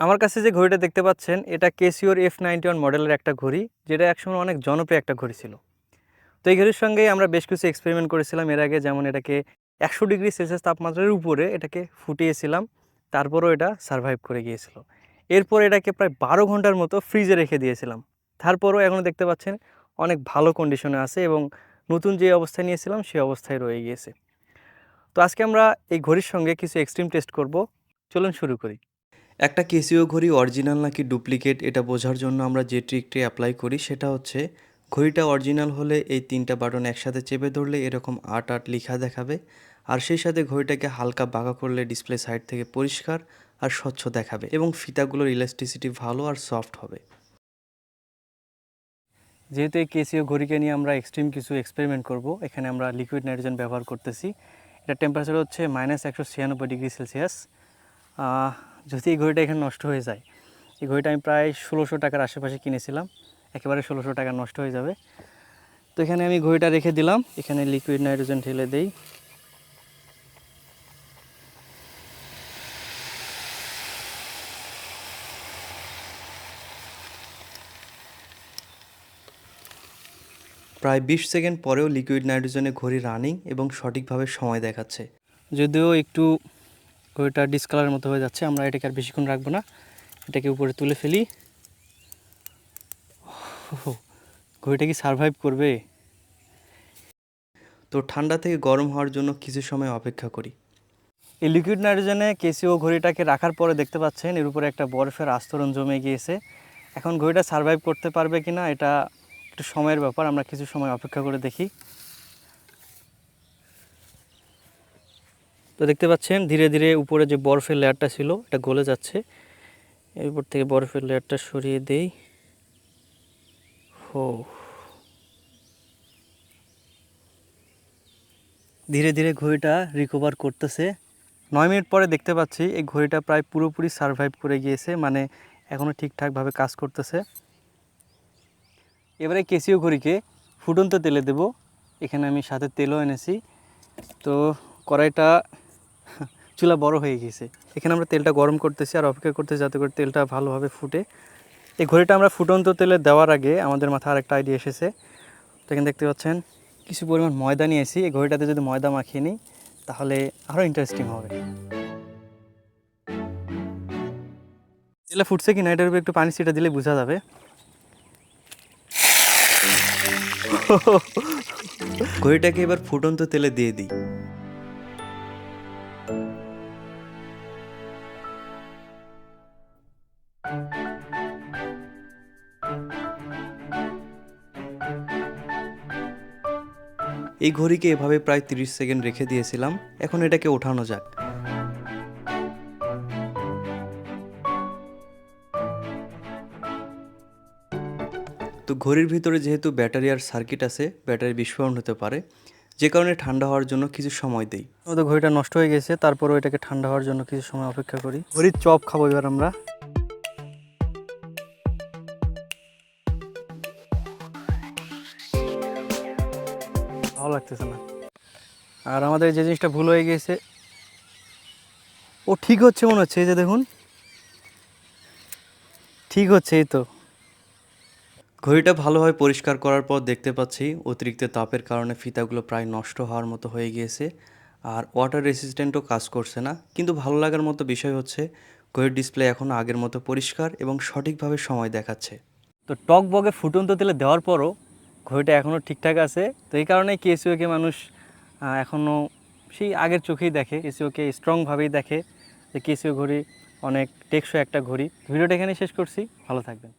আমার কাছে যে ঘড়িটা দেখতে পাচ্ছেন, এটা কেসিওর এফ নাইনটি ওয়ান মডেলের একটা ঘড়ি, যেটা একসময় অনেক জনপ্রিয় একটা ঘড়ি ছিল। তো এই ঘড়ির সঙ্গে আমরা বেশ কিছু এক্সপেরিমেন্ট করেছিলাম। এর আগে যেমন এটাকে একশো ডিগ্রি সেলসিয়াস তাপমাত্রার উপরে এটাকে ফুটিয়েছিলাম, তারপরও এটা সারভাইভ করে গিয়েছিল। এরপর এটাকে প্রায় বারো ঘণ্টার মতো ফ্রিজে রেখে দিয়েছিলাম। তারপরও এখনও দেখতে পাচ্ছেন, অনেক ভালো কন্ডিশনে আছে এবং নতুন যে অবস্থায় নিয়েছিলাম, সেই অবস্থায় রয়ে গিয়েছে। তো আজকে আমরা এই ঘড়ির সঙ্গে কিছু এক্সট্রিম টেস্ট করব। চলুন শুরু করি। একটা কেসিও ঘড়ি অরিজিনাল নাকি ডুপ্লিকেট এটা বোঝার জন্য আমরা যে ট্রিকটি অ্যাপ্লাই করি সেটা হচ্ছে, ঘড়িটা অরিজিনাল হলে এই তিনটা বাটন একসাথে চেপে ধরলে এরকম আট আট লেখা দেখাবে, আর সেই সাথে ঘড়িটাকে হালকা বাঁকা করলে ডিসপ্লে সাইড থেকে পরিষ্কার আর স্বচ্ছ দেখাবে এবং ফিতাগুলোর ইলাস্টিসিটি ভালো আর সফট হবে। যেহেতু এই কেসিও ঘড়িকে নিয়ে আমরা এক্সট্রিম কিছু এক্সপেরিমেন্ট করব, এখানে আমরা লিকুইড নাইট্রোজেন ব্যবহার করতেছি। এটা টেম্পারেচার হচ্ছে মাইনাস একশো ছিয়ানব্বই ডিগ্রি সেলসিয়াস যদি এই ঘড়িটা এখানে নষ্ট হয়ে যায়, এই ঘড়িটা আমি প্রায় ষোলোশো টাকার আশেপাশে কিনেছিলাম, একেবারে ষোলোশো টাকা নষ্ট হয়ে যাবে। তো এখানে আমি ঘড়িটা রেখে দিলাম, এখানে লিকুইড নাইট্রোজেন ঢেলে দেই। প্রায় বিশ সেকেন্ড পরেও লিকুইড নাইট্রোজেনে ঘড়ি রানিং এবং সঠিকভাবে সময় দেখাচ্ছে। যদিও একটু ঘড়িটা ডিসকালারের মতো হয়ে যাচ্ছে আমরা এটাকে আর বেশিক্ষণ রাখব না। এটাকে উপরে তুলে ফেলি। ঘড়িটা কি সারভাইভ করবে? তো ঠান্ডা থেকে গরম হওয়ার জন্য কিছু সময় অপেক্ষা করি। এই লিকুইড নাইট্রোজেনে কেসিও ঘড়িটাকে রাখার পরে দেখতে পাচ্ছেন এর উপরে একটা বরফের আস্তরণ জমে গিয়েছে। এখন ঘড়িটা সারভাইভ করতে পারবে কি না এটা একটু সময়ের ব্যাপার আমরা কিছু সময় অপেক্ষা করে দেখি। তো দেখতে পাচ্ছেন, ধীরে ধীরে উপরে যে বরফের লেয়ারটা ছিল, এটা গলে যাচ্ছে। এর উপর থেকে বরফের লেয়ারটা সরিয়ে দেই। হো। ধীরে ধীরে ঘড়িটা রিকভার করতেছে। নয় মিনিট পরে দেখতে পাচ্ছি, এই ঘড়িটা প্রায় পুরোপুরি সারভাইভ করে গিয়েছে মানে এখনও ঠিকঠাকভাবে কাজ করতেছে। এবারে কেসিও ঘড়িকে ফুটন্ত তেলে দেব। এখানে আমি সাথে তেলও এনেছি। তো কড়াইটা চুলা বড় হয়ে গেছে এখানে আমরা তেলটা গরম করতেছি আর অপেক্ষা করতেছি যাতে করে তেলটা ভালোভাবে ফুটে। এই ঘড়িটা আমরা ফুটন্ত তেলে দেওয়ার আগে আমাদের মাথায় আরেকটা আইডিয়া এসেছে। তো এখানে দেখতে পাচ্ছেন, কিছু পরিমাণ ময়দা নিয়েছি এই ঘড়িটাতে যদি ময়দা মাখিয়ে নিই, তাহলে আরও ইন্টারেস্টিং হবে। তেলে ফুটছে কি না এটার উপরে একটু পানি ছিটা দিলে বোঝা যাবে। ঘড়িটাকে এবার ফুটন্ত তেলে দিয়ে দিই। এই ঘড়িকে এভাবে প্রায় 30 সেকেন্ড রেখে দিয়েছিলাম, এখন এটাকে ওঠানো যাক। তো ঘড়ির ভিতরে যেহেতু ব্যাটারি আর সার্কিট আছে, ব্যাটারি বিস্ফোরণ হতে পারে, যে কারণে ঠান্ডা হওয়ার জন্য কিছু সময় দেই। ঘড়িটা নষ্ট হয়ে গেছে, তারপরও এটাকে ঠান্ডা হওয়ার জন্য কিছু সময় অপেক্ষা করি। ঘড়ির চপ খাব এবার আমরা। লাগতেছে না। আর আমাদের যে জিনিসটা ভুল হয়ে গিয়েছে ও ঠিক হচ্ছে মনে হচ্ছে এই যে দেখুন। ঠিক হচ্ছে এই তো। ঘড়িটা ভালোভাবে পরিষ্কার করার পর দেখতে পাচ্ছি অতিরিক্ত তাপের কারণে ফিতাগুলো প্রায় নষ্ট হওয়ার মতো হয়ে গিয়েছে। আর ওয়াটার রেসিস্ট্যান্টও কাজ করছে না কিন্তু ভালো লাগার মতো বিষয় হচ্ছে ঘড়ির ডিসপ্লে এখন আগের মতো পরিষ্কার এবং সঠিকভাবে সময় দেখাচ্ছে। তো টক বগে ফুটন্ত তেলে দেওয়ার পরও ঘড়িটা এখনও ঠিকঠাক আছে। তো এই কারণে কেসিওকে মানুষ এখনও সেই আগের চোখেই দেখে। কেসিওকে স্ট্রংভাবেই দেখে যে কেসিও ঘড়ি অনেক টেকসই একটা ঘড়ি। ভিডিওটা এখানে শেষ করছি। ভালো থাকবেন।